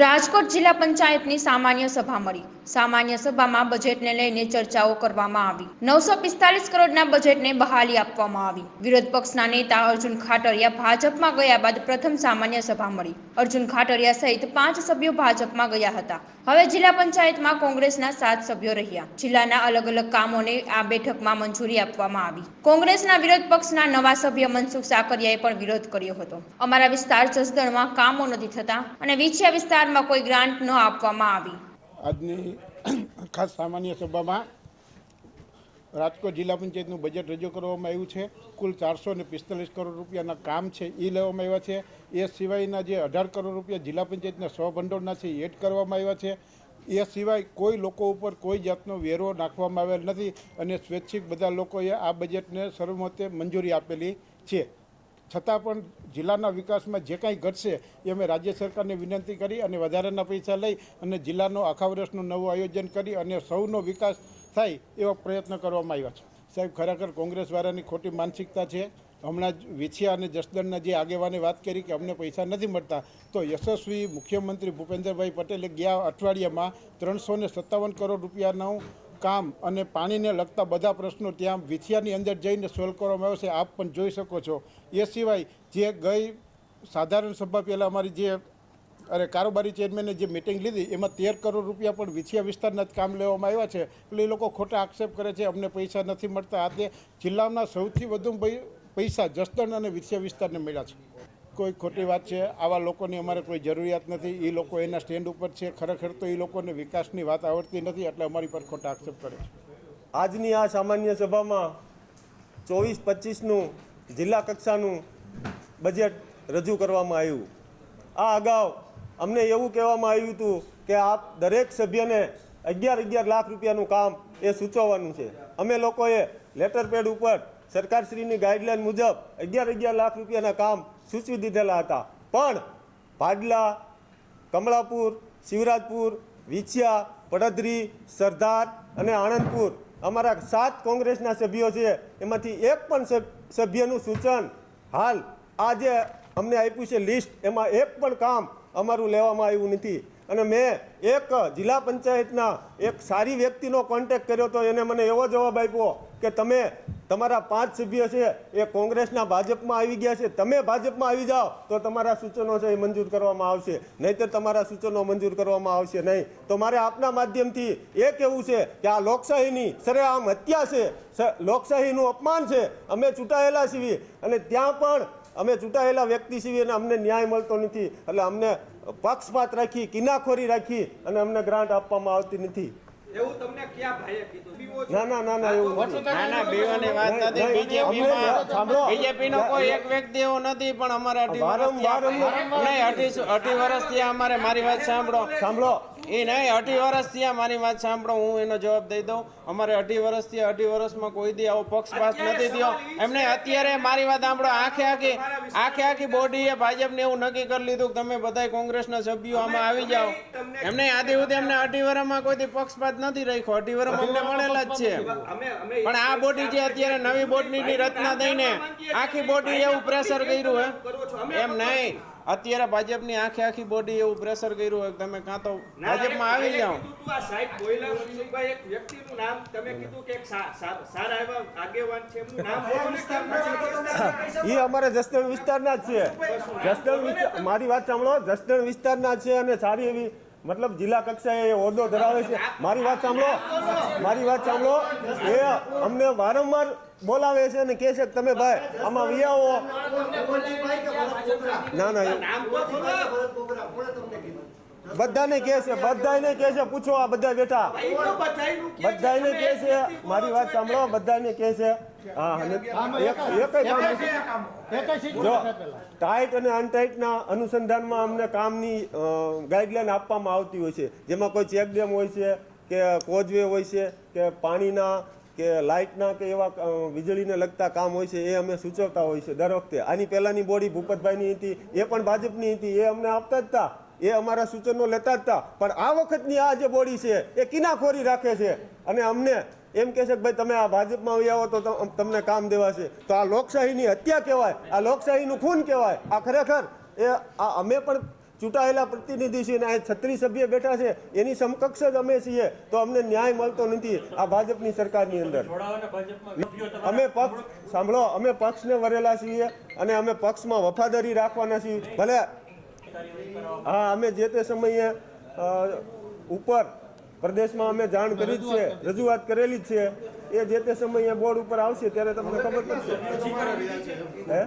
રાજકોટ જિલ્લા પંચાયતની સામાન્ય સભા મળી. સામાન્ય સભામાં બજેટને લઈને ચર્ચાઓ કરવામાં આવી. નવસો પિસ્તાલીસ કરોડના બજેટને બહાલી આપવામાં આવી. વિરોધ પક્ષના નેતા અર્જુન ખાટરિયા ભાજપમાં ગયા બાદ પ્રથમ સામાન્ય સભા મળી. અર્જુન ખાટરિયા સહિત પાંચ સભ્યો ભાજપમાં ગયા હતા. હવે જિલ્લા પંચાયતમાં કોંગ્રેસના સાત સભ્યો રહ્યા. જિલ્લાના અલગ અલગ કામોને આ બેઠકમાં મંજૂરી આપવામાં આવી. કોંગ્રેસના વિરોધ પક્ષના નવા સભ્ય મનસુખ સાકરિયાએ પણ વિરોધ કર્યો હતો. અમારા વિસ્તાર જસદણમાં કામો નથી થતા અને વિછિયા વિસ્તારમાં કોઈ ગ્રાન્ટ ન આપવામાં આવી. આજની ખાસ સામાન્ય સભામાં રાજકોટ જિલ્લા પંચાયતનું બજેટ રજૂ કરવામાં આવ્યું છે. કુલ ચારસો ને પિસ્તાલીસ કરોડ રૂપિયાના કામ છે એ લેવામાં આવ્યા છે. એ સિવાયના જે અઢાર કરોડ રૂપિયા જિલ્લા પંચાયતના સ્વભંડોળના છે એડ કરવામાં આવ્યા છે. એ સિવાય કોઈ લોકો ઉપર કોઈ જાતનો વેરો નાખવામાં આવેલ નથી અને સ્વૈચ્છિક બધા લોકોએ આ બજેટને સર્વમતે મંજૂરી આપેલી છે. છતાં પણ જિલ્લાના વિકાસમાં જે કાંઈ ઘટશે એ અમે રાજ્ય સરકારને વિનંતી કરી અને વધારાના પૈસા લઈ અને જિલ્લાનો આખા વર્ષનું નવું આયોજન કરી અને સૌનો વિકાસ થાય એવા પ્રયત્ન કરવામાં આવ્યા છે. સાહેબ, ખરેખર કોંગ્રેસવાળાની ખોટી માનસિકતા છે. હમણાં જ વિછિયા અને જસદણના જે આગેવાને વાત કરી કે અમને પૈસા નથી મળતા, તો યશસ્વી મુખ્યમંત્રી ભૂપેન્દ્રભાઈ પટેલે ગયા અઠવાડિયામાં ત્રણસો સત્તાવન કરોડ રૂપિયાનું કામ અને પાણીને લગતા બધા પ્રશ્નો ત્યાં વિછિયાની અંદર જઈને સોલ્વ કરવામાં આવશે આપ પણ જોઈ શકો છો. એ સિવાય જે ગઈ સાધારણ સભા પહેલાં અમારી જે, અરે કારોબારી ચેરમેને જે મિટિંગ લીધી, એમાં તેર કરોડ રૂપિયા પણ વિછિયા વિસ્તારના જ કામ લેવામાં આવ્યા છે. એટલે એ લોકો ખોટા આક્ષેપ કરે છે, અમને પૈસા નથી મળતા. આ તે જિલ્લાના સૌથી વધુ પૈસા જસદણ અને વિછિયા વિસ્તારને મળ્યા છે. કોઈ ખોટી વાત છે, આવા લોકોની અમારે કોઈ જરૂરિયાત નથી એ લોકો એના સ્ટેન્ડ ઉપર છે, ખરેખર તો એ લોકોને વિકાસની વાત આવડતી નથી, એટલે અમારી પર ખોટા આક્ષેપ કરે છે. આજની આ સામાન્ય સભામાં ચોવીસ પચીસનું જિલ્લા કક્ષાનું બજેટ રજૂ કરવામાં આવ્યું. આ અગાઉ અમને એવું કહેવામાં આવ્યું હતું કે આપ દરેક સભ્યને અગિયાર અગિયાર લાખ રૂપિયાનું કામ એ સૂચવવાનું છે. અમે લોકોએ લેટર પેડ ઉપર સરકારશ્રીની ગાઈડલાઈન મુજબ અગિયાર અગિયાર લાખ રૂપિયાના કામ સૂચવી દીધેલા હતા. પણ ભાડલા કમળાપુર, શિવરાજપુર, વિછિયા પડદરી સરદાર અને આણંદપુર અમારા સાત કોંગ્રેસના સભ્યો છે. એમાંથી એક પણ સભ્યનું સૂચન હાલ આ જે અમને આપ્યું છે લિસ્ટ. એમાં એક પણ કામ અમારું લેવામાં આવ્યું નથી. અને મેં એક જિલ્લા પંચાયતના એક સારી વ્યક્તિનો કોન્ટેક કર્યો તો એને મને એવો જવાબ આપ્યો કે તમે તમારા પાંચ સભ્ય છે, એ કોંગ્રેસના ભાજપમાં આવી ગયા છે. તમે ભાજપમાં આવી જાઓ તો તમારા સૂચનો છે એ મંજૂર કરવામાં આવશે. નહીંતર તમારા સૂચનો મંજૂર કરવામાં આવશે નહીં. તો મારે આપના માધ્યમથી એ કહેવું છે કે આ લોકશાહીની સરેઆમ હત્યા છે. લોકશાહીનું અપમાન છે. અમે ચૂંટાયેલા છીએ અને ત્યાં પણ અમે ચૂંટાયેલા વ્યક્તિ છીએ અને અમને ન્યાય મળતો નથી. એટલે અમને પક્ષપાત રાખી, કિનાખોરી રાખી અને અમને ગ્રાન્ટ આપવામાં આવતી નથી. એવું તમને ક્યાં ભાઈએ કીધું? ના ના ના ના એવું નથી. ના ના બીવાની વાત નથી. બીજેપીમાં સાંભળો. બીજેપીનો કોઈ એક વ્યક્તિ એવો નથી પણ અમારે અઢી વર્ષ નહીં અઢી અઢી વર્ષથી અમારે મારી વાત સાંભળો. સાંભળો. એ નહીં અઢી વર્ષથી આ મારી વાત સાંભળો હું એનો જવાબ દઈ દઉં અમારે અઢી વર્ષથી અઢી વર્ષમાં કોઈ દી આવો પક્ષપાત નથી થયો એમને અત્યારે મારી વાત સાંભળો આખે આખી આખે આખી બોડીએ ભાજપને એવું નક્કી કરી લીધું કે તમે બધા કોંગ્રેસના સભ્યો આમાં આવી જાઓ એમને આદિ ઉદે એમને અઢી વર્ષમાં કોઈ દી પક્ષપાત નથી રાખ્યો અઢી વર્ષ અમને મળેલા જ છે પણ આ બોડી જે અત્યારે નવી બોડીની રચના થઈને આખી બોડી એવું પ્રેશર કર્યું હે એમ નહીં અત્યારે ભાજપની આખી આખી બોડી એવું પ્રેશર કર્યું હોય કે તમે કાં તો ભાજપમાં આવી જાઓ. આ સાહેબ બોયલા મનસુખભાઈ એક વ્યક્તિનું નામ તમે કીધું કે સારા એવા આગેવાન છે એમનું નામ? એ અમારે જસદણ વિસ્તારના જ છે. જસદણ વિસ્તાર મારી વાત સાંભળો જસદણ વિસ્તારના છે અને સારી એવી મતલબ જિલ્લા કક્ષાએ હોદ્દો ધરાવે છે મારી વાત સાંભળો મારી વાત સાંભળો એ અમને વારંવાર બોલાવે છે અને કહે છે કે તમે ભાઈ, આમાં વિયાવો ના ના. બધાને કહે છે બધાને કહે છે, પૂછો આ બધા બેઠા બધાને કે છે. મારી વાત સાંભળો બધાને કહે છે હા એક એક કામ? નથી. ટાઈટ અને અનટાઈટના અનુસંધાનમાં અમને કામની ગાઈડલાઈન આપવામાં આવતી હોય છે. જેમાં કોઈ ચેકડેમ હોય છે કે કોઝવે હોય છે કે પાણીના કે લાઇટના કે એવા વીજળીને લગતા કામ હોય છે એ અમે સૂચવતા હોય છે દર વખતે. આની પહેલાની બોડી ભૂપતભાઈની હતી એ પણ ભાજપની હતી એ અમને આપતા જ હતા એ અમારા સૂચનો લેતા જ હતા પણ આ વખતની આ જે બોડી છે એ કિનાખોરી રાખે છે. અને અમને એમ કહે છે કે ભાઈ તમે આ ભાજપમાં આવી આવો તો તમને કામ દેવાશે તો આ લોકશાહીની હત્યા કહેવાય આ લોકશાહીનું ખૂન કહેવાય. આ ખરેખર એ આ અમે પણ ચૂંટાયેલા પ્રતિનિધિ છીએ અને છત્રીસ સભ્ય બેઠા છે એની સમકક્ષ જ અમે છીએ. તો અમને ન્યાય મળતો નથી આ ભાજપની સરકારની અંદર. અમે પક્ષ સાંભળો અમે પક્ષને વરેલા છીએ અને અમે પક્ષમાં વફાદારી રાખવાના છીએ. ભલે હા અમે જે તે સમયે ઉપર પ્રદેશમાં અમે જાણ કરી જ છે રજૂઆત કરેલી જ છે. એ જે તે સમયે બોર્ડ ઉપર આવશે ત્યારે તમને ખબર પડશે. હે?